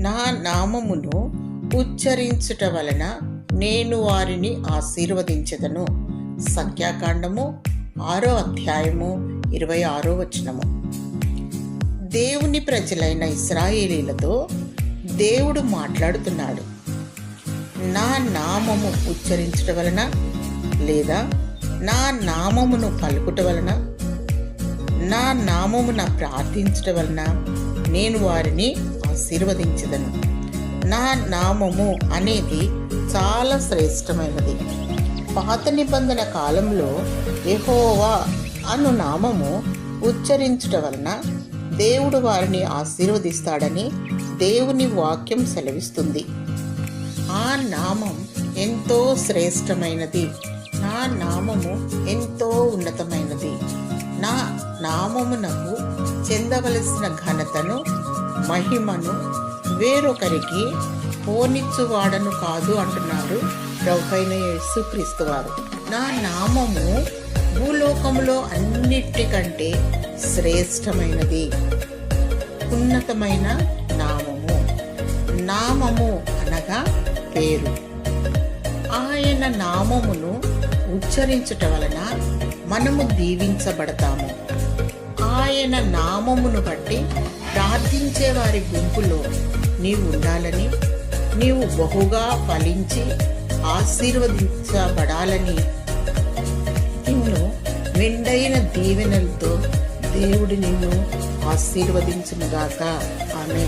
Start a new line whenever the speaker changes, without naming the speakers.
నా నామమును ఉచ్చరించుట వలన నేను వారిని ఆశీర్వదించదను. సంఖ్యాకాండము ఆరో అధ్యాయము ఇరవై ఆరో వచనము. దేవుని ప్రజలైన ఇస్రాయేలీలతో దేవుడు మాట్లాడుతున్నాడు. నా నామము ఉచ్చరించటం వలన లేదా నా నామమును పలుకుట వలన? నా నామమున ప్రార్థించటం వలన నేను వారిని ఆశీర్వదించదను. నా నామము అనేది చాలా శ్రేష్టమైనది. పాత నిబంధన కాలంలో ఎహోవా అను నామము ఉచ్చరించట వలన దేవుడు వారిని ఆశీర్వదిస్తాడని దేవుని వాక్యం సెలవిస్తుంది. ఆ నామం ఎంతో శ్రేష్టమైనది. నా నామము ఎంతో ఉన్నతమైనది. నా నామమునకు చెందవలసిన ఘనతను మహిమను వేరొకరికి పోనిచ్చువాడను కాదు అంటున్నారు ప్రభుపైన యేసుక్రీస్తు వారు. నా నామము భూలోకములో అన్నిటికంటే శ్రేష్టమైనది. ఉన్నతమైన నామము. నామము అనగా పేరు. ఆయన నామమును ఉచ్చరించుట వలన మనము దీవించబడతాము. ఆయన నామమును బట్టి ప్రార్థించే వారి గుంపులో నీవు ఉండాలని నీవు బహుగా ఫలించి ఆశీర్వదించబడాలని నిన్ను మెండైన దీవెనలతో దేవుడు నిన్ను ఆశీర్వదించునుగాక. ఆమె